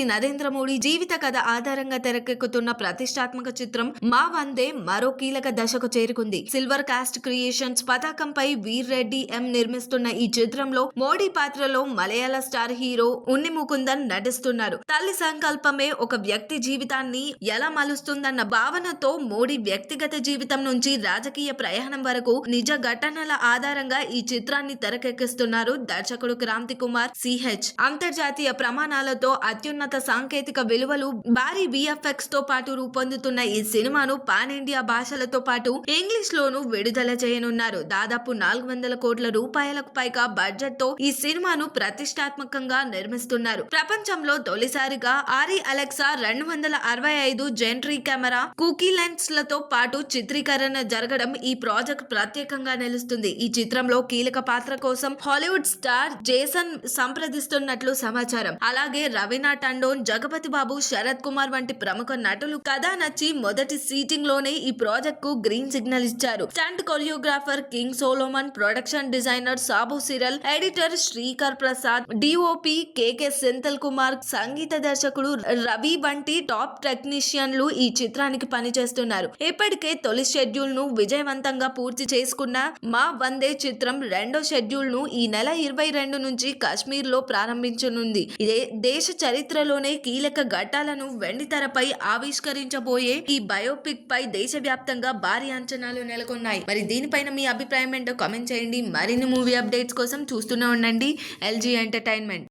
నరేంద్ర మోడీ జీవిత కథ ఆధారంగా తెరకెక్కుతున్న ప్రతిష్టాత్మక చిత్రం మా వందే మరో కీలక దశకు చేరుకుంది. సిల్వర్ కాస్ట్ క్రియేషన్స్ పతాకంపై వీర్ రెడ్డి ఎం నిర్మిస్తున్న ఈ చిత్రంలో మోడీ పాత్రలో మలయాళ స్టార్ హీరో ఉన్ని ముకుందన్ నటిస్తున్నారు. తల్లి సంకల్పమే ఒక వ్యక్తి జీవితాన్ని ఎలా మలుస్తుందన్న భావనతో మోడీ వ్యక్తిగత జీవితం నుంచి రాజకీయ ప్రయాణం వరకు నిజ ఘటనల ఆధారంగా ఈ చిత్రాన్ని తెరకెక్కిస్తున్నారు దర్శకుడు క్రాంతి కుమార్ సిహెచ్ అంతర్జాతీయ ప్రమాణాలతో అత్యున్న అత్యున్నత సాంకేతిక విలువలు భారీ విఎఫ్ఎక్స్తో పాటు రూపొందుతున్న ఈ సినిమాను పాన్ ఇండియా భాషలతో పాటు ఇంగ్లీష్ లోను విడుదల చేయనున్నారు. దాదాపు నాలుగు వందల కోట్ల రూపాయలకు పైగా బడ్జెట్తో ఈ సినిమాను ప్రతిష్టాత్మకంగా నిర్మిస్తున్నారు. ప్రపంచంలో తొలిసారిగా ఆరి అలెక్సా రెండు వందల అరవై ఐదు జెంట్రీ కెమెరా కుకీ లెన్స్లతో పాటు చిత్రీకరణ జరగడం ఈ ప్రాజెక్ట్ ప్రత్యేకంగా నిలుస్తుంది. ఈ చిత్రంలో కీలక పాత్ర కోసం హాలీవుడ్ స్టార్ జేసన్ సంప్రదిస్తున్నట్లు సమాచారం. అలాగే రవీనా టండోన్ జగపతి బాబు శరత్ కుమార్ వంటి ప్రముఖ నటులు కథ నచ్చి మొదటి సీటింగ్లోనే ఈ ప్రాజెక్ట్కు గ్రీన్ సిగ్నల్ ఇచ్చారు. Stunt choreographer King Solomon production designer Sabu Cyril editor Sreekar Prasad DOP KK Senthil Kumar సంగీత దర్శకుడు రవి వంటి టాప్ టెక్నీషియన్లు ఈ చిత్రానికి పనిచేస్తున్నారు. ఇప్పటికే తొలి షెడ్యూల్ను విజయవంతంగా పూర్తి చేసుకున్న మా వందే చిత్రం రెండో షెడ్యూల్ను ఈ నెల ఇరవై రెండు నుంచి కాశ్మీర్లో ప్రారంభించనుంది. ఇదే దేశ త్వరలోనే కీలక ఘట్టాలను వెండితెరపై ఆవిష్కరించబోయే ఈ బయోపిక్ పై దేశవ్యాప్తంగా భారీ అంచనాలు నెలకొన్నాయి. మరి దీనిపైన మీ అభిప్రాయం ఏంటో కామెంట్ చేయండి. మరిన్ని మూవీ అప్డేట్స్ కోసం చూస్తూనే ఉండండి. LG entertainment